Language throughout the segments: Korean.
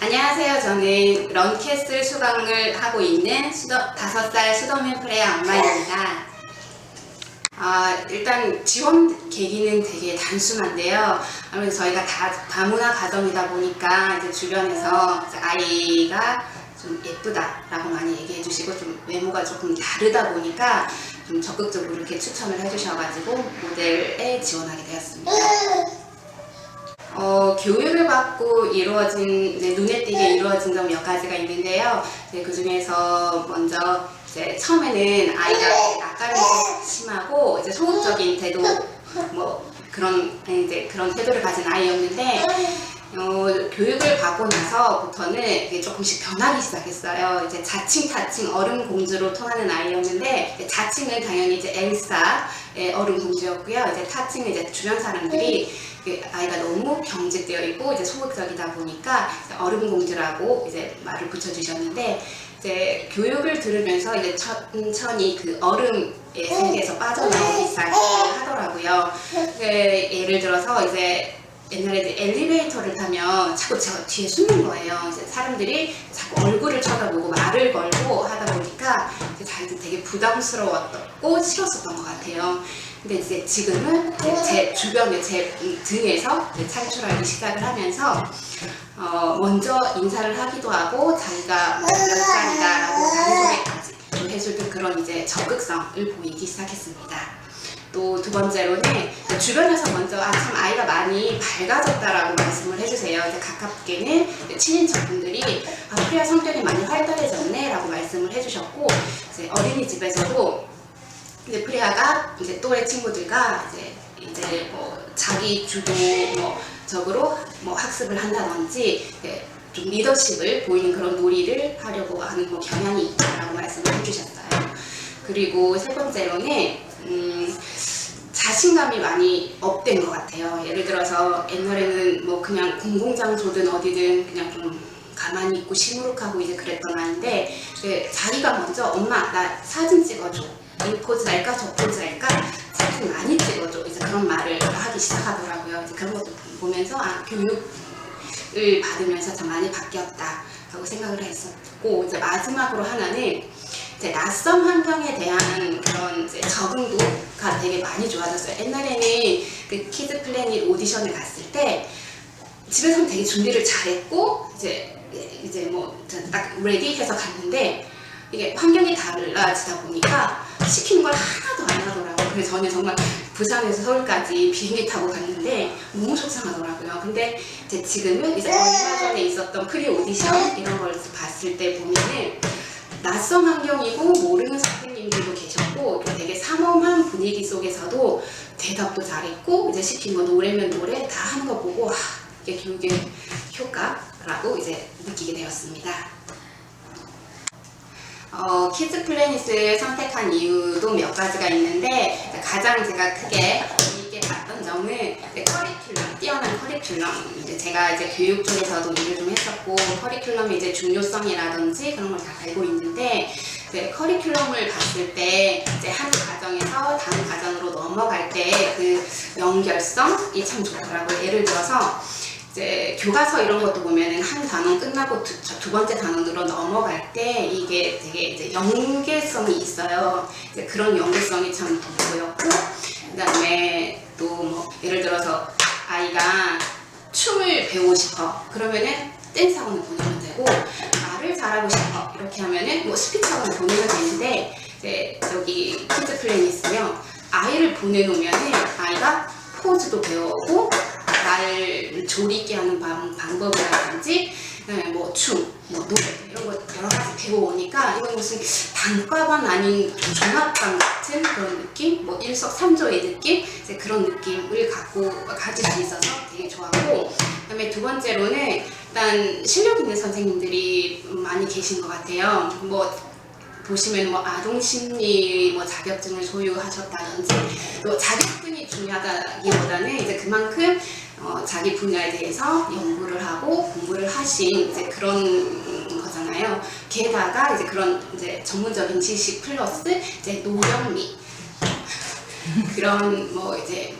안녕하세요. 저는 런캐슬 수강을 하고 있는 수더, 5살 수더맨 프레야 엄마입니다. 아, 일단 지원 계기는 되게 단순한데요. 아무래도 저희가 다 다문화 가정이다 보니까 이제 주변에서 아이가 좀 예쁘다라고 많이 얘기해 주시고 좀 외모가 조금 다르다 보니까 좀 적극적으로 이렇게 추천을 해 주셔가지고 모델에 지원하게 되었습니다. 어, 교육을 받고 이루어진 이제 눈에 띄게 이루어진 점 몇 가지가 있는데요. 그 중에서 먼저 이제 처음에는 아이가 낯가림이 심하고 이제 소극적인 태도 뭐 그런 이제 그런 태도를 가진 아이였는데 어, 교육을 받고 나서부터는 이게 조금씩 변하기 시작했어요. 이제 자칭 타칭 얼음 공주로 통하는 아이였는데 자칭은 당연히 이제 엘사의 얼음 공주였고요. 이제 타칭은 이제 주변 사람들이 그 아이가 너무 경직되어 있고 이제 소극적이다 보니까 얼음 공주라고 이제 말을 붙여주셨는데 이제 교육을 들으면서 이제 천천히 그 얼음의 세계에서 빠져나오기 시작하더라고요. 그 예를 들어서 이제 옛날에 이제 엘리베이터를 타면 자꾸 제가 뒤에 숨는 거예요. 이제 사람들이 자꾸 얼굴을 쳐다보고 말을 걸고 하다 보니까 이제 자기도 되게 부담스러웠고 싫었었던 것 같아요. 근데 이제 지금은 제 주변에 제 등에서 창출하기 시작을 하면서 어, 먼저 인사를 하기도 하고 자기가 뭐몇 살이다라고 자기 소개까지 또 해줄 그런 이제 적극성을 보이기 시작했습니다. 또 두 번째로는 주변에서 먼저 아 참 아이가 많이 밝아졌다라고 말씀을 해주세요. 이제 가깝게는 친인척분들이 아 프리아 성격이 많이 활달해졌네라고 말씀을 해주셨고 이제 어린이집에서도 이제 프리아가 이제 또래 친구들과 이제 이제 뭐 자기 주도 뭐 적으로 뭐 학습을 한다든지 좀 리더십을 보이는 그런 놀이를 하려고 하는 뭐 경향이 있다라고 말씀을 해주셨어요. 그리고 세 번째로는 음, 자신감이 많이 업된 것 같아요. 예를 들어서 옛날에는 뭐 그냥 공공장소든 어디든 그냥 좀 가만히 있고 시무룩하고 이제 그랬던 아이인데 자기가 먼저 엄마 나 사진 찍어줘 이 포즈 할까 저 포즈 할까 사진 많이 찍어줘 이제 그런 말을 하기 시작하더라고요. 이제 그런 것도 보면서 아 교육을 받으면서 참 많이 바뀌었다 라고 생각을 했었고 이제 마지막으로 하나는 이제 낯선 환경에 대한 그런 이제 적응도 가 되게 많이 좋아졌어요. 옛날에는 그 키즈 플래닛 오디션을 갔을 때 집에서는 되게 준비를 잘했고 이제 이제 뭐딱 레디 해서 갔는데 이게 환경이 달라지다 보니까 시키는 걸 하나도 안 하더라고요. 그래서 저는 정말 부산에서 서울까지 비행기 타고 갔는데 너무 속상하더라고요. 근데 이제 지금은 이제 얼마 전에 있었던 프리 오디션 이런 걸 봤을 때 보면은 낯선 환경이고 모르는 선생님들도 분위기 속에서도 대답도 잘했고 이제 시킨 거 노래면 노래 다 하는 거 보고 아, 이게 교육의 효과라고 이제 느끼게 되었습니다. 어, 키즈 플래닛을 선택한 이유도 몇 가지가 있는데 가장 제가 크게 이게 봤던 점은 커리큘럼, 뛰어난 커리큘럼. 이제 제가 이제 교육 쪽에서도 일을 좀 했었고 커리큘럼의 이제 중요성이라든지 그런 걸 다 알고 있는데 이제 커리큘럼을 봤을 때 이제 한 과정에서 다른 과정으로 넘어갈 때 그 연결성이 참 좋더라고요. 예를 들어서 이제 교과서 이런 것도 보면은 한 단원 끝나고 두, 두 번째 단원으로 넘어갈 때 이게 되게 이제 연계성이 있어요. 이제 그런 연계성이 참 돋보였고 그다음에 또 뭐 예를 들어서 아이가 춤을 배우고 싶어 그러면은 댄스 학원을 보내면 되고 말을 잘하고 싶어. 이렇게 하면은 뭐 학원을 보내면 되는데 이제 여기 키즈 플래닛으면 아이를 보내놓으면은 아이가 포즈도 배우고 날 조리 있게 하는 방, 방법이라든지 네, 뭐 춤, 뭐 노래 이런 거 여러 가지 배워오니까 이건 무슨 단과반 아닌 종합반 같은 그런 느낌, 뭐 일석삼조의 느낌, 이제 그런 느낌을 갖고 가질 수 있어서 되게 좋았고 그다음에 두 번째로는 일단 실력 있는 선생님들이 많이 계신 것 같아요. 뭐 보시면 뭐 아동 심리 뭐 자격증을 소유하셨다든지 또 자격증이 중요하다기보다는 이제 그만큼 어, 자기 분야에 대해서 연구를 하고 공부를 하신 이제 그런 거잖아요. 게다가 이제 그런 이제 전문적인 지식 플러스 이제 노력미 그런 뭐 이제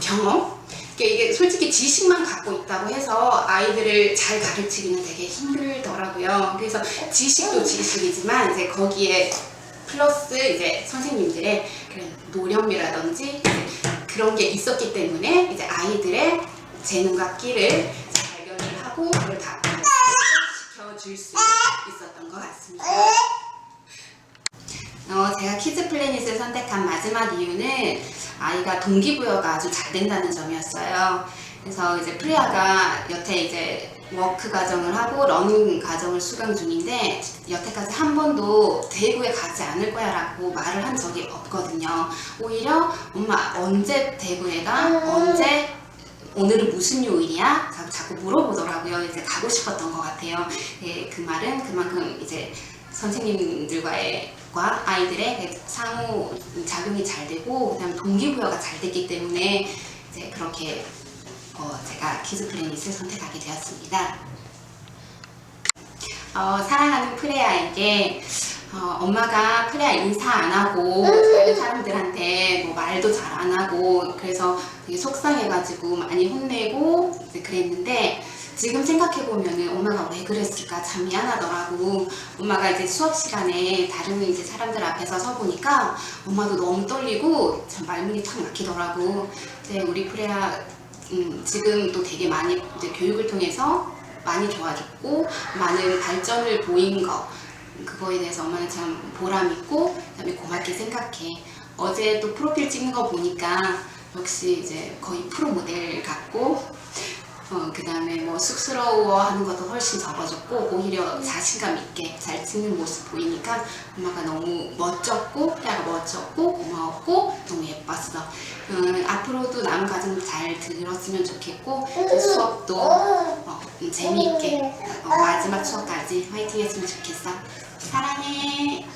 경험 이게, 솔직히 지식만 갖고 있다고 해서 아이들을 잘 가르치기는 되게 힘들더라고요. 그래서 지식도 지식이지만 이제 거기에 플러스 이제 선생님들의 그런 노력이라든지 이제 그런 게 있었기 때문에 이제 아이들의 재능과 끼를 잘 발견을 하고 그걸 다 시켜줄 수 있었던 것 같습니다. 어, 제가 키즈 플래닛을 선택한 마지막 이유는 아이가 동기부여가 아주 잘 된다는 점이었어요. 그래서 이제 프리아가 여태 이제 워크 과정을 하고 러닝 과정을 수강 중인데 여태까지 한 번도 대구에 가지 않을 거야 라고 말을 한 적이 없거든요. 오히려 엄마 언제 대구에 가? 언제 오늘은 무슨 요일이야? 자꾸, 물어보더라고요. 이제 가고 싶었던 것 같아요. 예, 그 말은 그만큼 이제 선생님들과의 과 아이들의 그 상호 작용이 잘 되고 그다음 동기부여가 잘 됐기 때문에 이제 그렇게 어, 제가 키즈 플래닛을 선택하게 되었습니다. 어, 사랑하는 프레아에게 어, 엄마가 프레아 인사 안 하고 다른 사람들한테 뭐 말도 잘 안 하고 그래서 되게 속상해가지고 많이 혼내고 이제 그랬는데 지금 생각해 보면은 엄마가 왜 그랬을까 참 미안하더라고. 엄마가 이제 수업 시간에 다른 이제 사람들 앞에서 서 보니까 엄마도 너무 떨리고 참 말문이 탁 막히더라고. 이제 우리 프레아 음, 지금 또 되게 많이 교육을 통해서 많이 좋아졌고 많은 발전을 보인 거 그거에 대해서 엄마는 참 보람 있고 그다음에 고맙게 생각해. 어제 또 프로필 찍는 거 보니까 역시 이제 거의 프로 모델 같고 어, 그 다음에 뭐 쑥스러워하는 것도 훨씬 적어졌고 오히려 자신감 있게 잘 찍는 모습 보이니까 엄마가 너무 멋졌고 프레아가 멋졌고 고마웠고 너무 예뻤어. 음, 앞으로도 남은 과정 잘 들었으면 좋겠고 수업도 어, 음, 재미있게 어, 마지막 수업까지 화이팅 했으면 좋겠어. 사랑해.